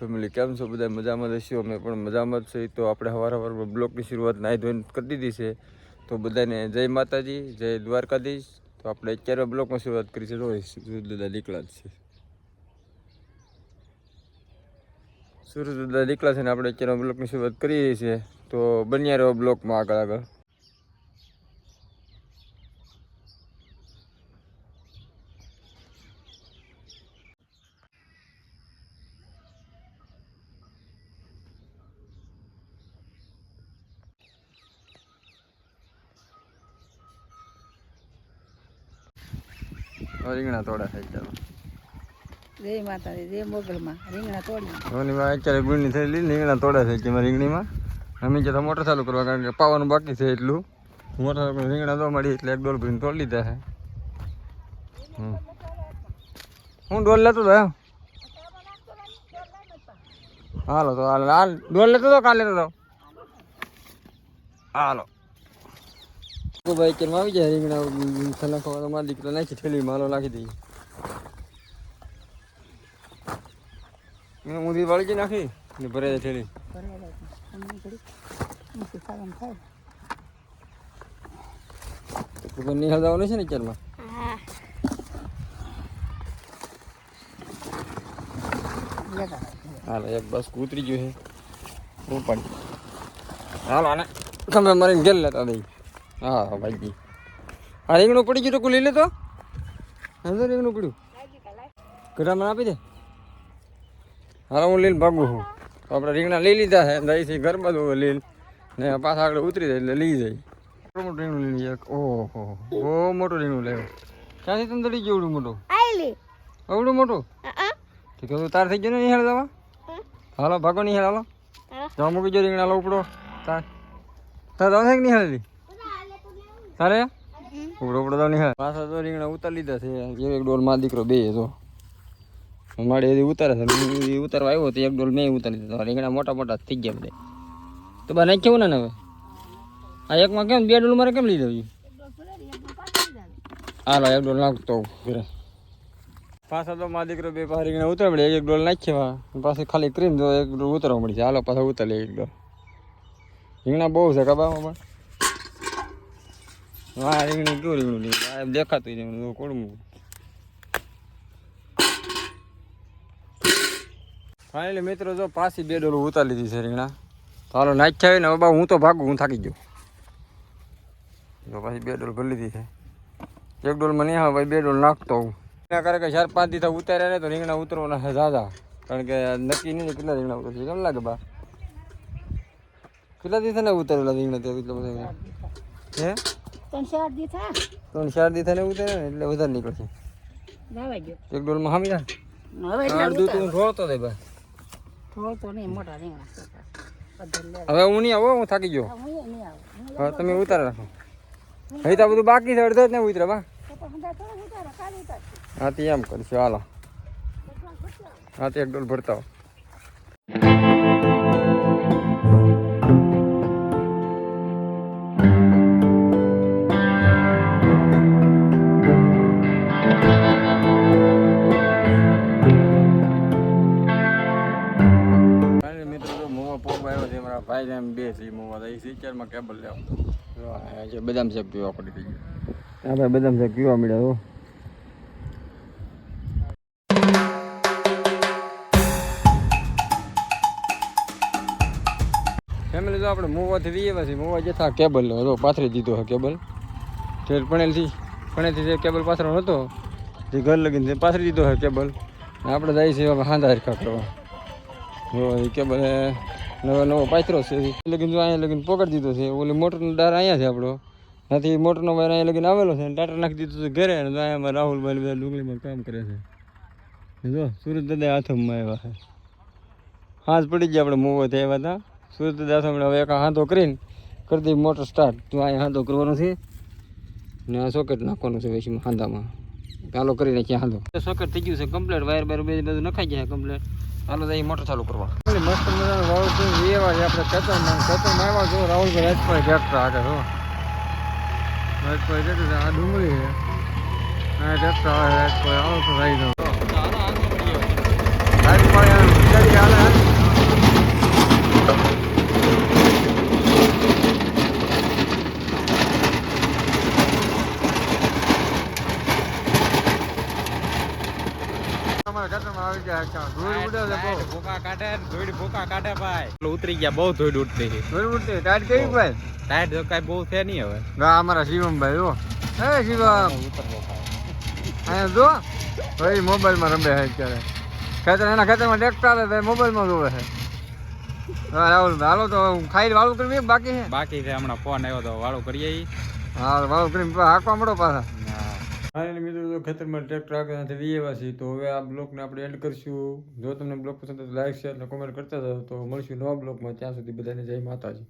Family કેમ છો? બધા મજામાં જ હશો? અમે પણ મજામાં જ છીએ. તો આપણે સવારમાં બ્લોગની શરૂઆત નાહી ધોઈને કરી દીધી છે. તો બધાને જય માતાજી, જય દ્વારકાધીશ. તો આપણે અત્યારે બ્લોગમાં શરૂઆત કરી છે. તો દાદા નીકળ્યા છે. સુરજ દાદા નીકળ્યા છે ને આપણે અત્યારે બ્લોગની શરૂઆત કરી રહી છે. તો બન્યા રહ્યો બ્લોકમાં આગળ આગળ. રીંગણા તોડા થાય ચાલો જય માતાજી જય મોગલમાં. રીંગણા તોડી ધોનીમાં અત્યારે ગુણની થયેલી રીંગણા તોડે છે કે રીંગણીમાં. અમે જતા મોટર ચાલુ કરવા કારણ કે પાવાનું બાકી છે એટલું. મોટર રીંગણા દો મળી એટલે એક ડોલ ભરીને તોડી લીધા છે. હું ડોલ લેતો હતો હાલો તો હાલ. હાલ ડોલ લેતો હતો કાલે લેતો હતો? હાલો. તો ભાઈ કેમ આવી જાય? રીંગણા ખલા ખવા મારા દીકરા નાખી થેલી માલો નાખી દઈએ ઊંધી વાળી નાખી? ને ભરે થેલી નિહાળ જવાનું છે ને હાલો એક બસ કૂતરી ગયું છે. ઉપાડી હાલો આને. તમે મારીને ગેલ લેતા દઈ. હા ભાઈ આ રીંગણું પડી ગયું તો કોઈ લઈ લેતો હા રીંગણું પડ્યું. ઘરામાં આપી દે. હાલો હું લઈને ભાગું છું. તો આપણે રીંગણા લઈ લીધા છે. છે ઘર બધું લઈને. ને પાછા આગળ ઉતરી જાય એટલે લઈ જાય. મોટું મોટું રીંગણું લઈ એક. ઓહો બહુ મોટું રીંગણું લેવું ક્યાંથી તમે દડી ગયું એવડું મોટું? એવડું મોટું? તો કહું તાર થઈ ગયો ને નિહાળ જવા? હાલો ભાગો નિહાળ હાલો. જવા મૂકી જો રીંગણા લો ઉપડો. તાર. તાર જવા છે કે નિહાળેલી તારે? ઉપડો તો નહીં પાછા તો રીંગણા ઉતારી લીધા છે. એક ડોલમાં દીકરો બે તો. મારે એ ઉતારે છે. ઉતારવા આવ્યો તો એક ડોલ મેં ઉતારી દીધો. રીંગણા મોટા મોટા થઈ ગયા બધા. તો બા નાખ કેવું ને હવે? આ એકમાં કેમ બે ડોલ મારે કેમ લીધો હાલો એક ડોલ નાખતો ઘરે. પાછા તો મારા દીકરો બે પાસે રીંગણા ઉતરવા મળે એક ડોલ નાખ્યા પાછી ખાલી ક્રીમ તો એક ડોલ ઉતરવા મળી છે હાલો પાછા ઉતારી એક ડોલ. રીંગણા બહુ છે કબામાં પણ હા રીંગણી કેવું રીંગણું લીધું? દેખાતું રીંગણું કોડમું ફાઇનલી મિત્રો, જો પાછી બે ડોલ ઉતારી લીધી છે રીંગણા. તો હાલો નાખ્યા હોય ને બાબા હું તો ભાગું, હું થાકી ગયો. જો પાછી બે ડોલ ભરી લીધી છે. એક ડોલ નહીં આવે, ભાઈ બે ડોલ નાખતો હું. એના કરે કે ચાર પાંચ દિવસ ઉતાર્યા ને તો રીંગણા ઉતરવાના છે કારણ કે નક્કી નહીં કેટલા રીંગણા ઉતરશે, કેમ લાગે બા? કેટલા દિવસ ને ઉતારેલા રીંગણા ત્યાં એટલા બધા? હે? ત્રણ ચાર દી થા. ત્રણ ચાર દિવસ ને ઉતારે ને એટલે વધારે નીકળશે. ગયો. એક ડોલમાં હામી હવે એટલે તું ઢોળતો દે બા થોડો નહીં મોટા રીંગણા હવે હું નહીં આવો હું થાકી ગયો. હવે તમે ઉતાર. રાખો. હવે તો બધું બાકી છે અડધો જ ને બા. ઉતાર હા તે એમ કરશું હાલો. હા તે એક ડોલ ભરતા હો ને એમ બે છે ઈ મોવા એ સિચરમાં કેબલ લેવો બદામ શેક પીવા પડી ગઈ આપણે બદામ શેક પીવા મળ્યા હો. ફેમિલી તો આપણે મોવાથી રહીએ પછી. મોવા જતા કેબલ હતો તો પાથરી દીધો હા કેબલ ઠેર પણેલથી પણેલથી જે કેબલ પાથરો હતો જે ઘર લગીને તે પાથરી દીધો હા કેબલ આપણે જાય છે હવે હાંધા હરખા કરવા. જો એ કેબલ નવો નવો પાથરો છે. લગીન જો અહીંયા લગીન પકડી દીધો છે. ઓલી મોટરનો ડાર અહીંયા છે આપણો. નથી મોટરનો વાયર અહીંયા લગીન આવેલો છે ટાટર નાખી દીધું છે ઘરે અને અમારા રાહુલભાઈ બધા ડુંગળીમાં કામ કરે છે. જો સુરત દાદા હાથમાં આવ્યા છે. હાથ પડી ગયા આપણે મોવો થયા હતા. સુરત દાદા હવે એક હાથો કરીને કરી દઈ મોટર સ્ટાર્ટ તો અહીંયા હાથો કરવાનો છે. ને આ સોકેટ નાખવાનું છે પછી હાંધામાં. ચાલો કરી નાખીએ હાંધો. સોકેટ થઈ ગયું છે કમ્પ્લેટ વાયર બાયર બધું નખાઈ જાય કમ્પ્લેટ હાલો તો મોટર ચાલુ કરવા મસ્ત મજાનો છે. એ એવા છે આપણે ખેતરમાં. ખેતરમાં આવ્યા જો રાહુલભાઈ રાજભાઈ ટ્રેક્ટર આગળ, હો. રાજભાઈ ટ્રેક્ટર આ ડુંગળી છે. આ ટ્રેક્ટર આવે, રાજભાઈ આવો તો રાઈ દો ગયા બહુ. ધોઈડ ઉતરી ગયા બહુ ધોઈડ ઉઠતી ધૂળ ઉડતી ટાઈટ કેવી ભાઈ? ટાઈટ તો કાંઈ બહુ છે નહીં હવે. ના અમારા શિવમભાઈ જો હે શિવમ. અહીંયા જો. ભાઈ મોબાઈલમાં રમે છે અત્યારે. ખેતર એના ખેતરમાં ટ્રેક્ટર આવે મોબાઈલમાં જોવે છે. રાહુલ હાલો તો ખાઈ વાળું કરી બાકી છે? બાકી છે હમણાં ફોન આવ્યો તો વાળું કરીએ હા વાળું કરી હાંકવા મળો પાછા. ફાઇનલી મિત્રો તો ખેતરમાં ટ્રેક્ટર આગળ નથી વીએવા છીએ તો હવે આ બ્લોગને આપણે એન્ડ કરીશું. જો તમને બ્લોગ પસંદ લાઈક શેર અને કોમેન્ટ કરતા જાઓ, તો મળશું નવા બ્લોગમાં ત્યાં સુધી બધાને જય માતાજી.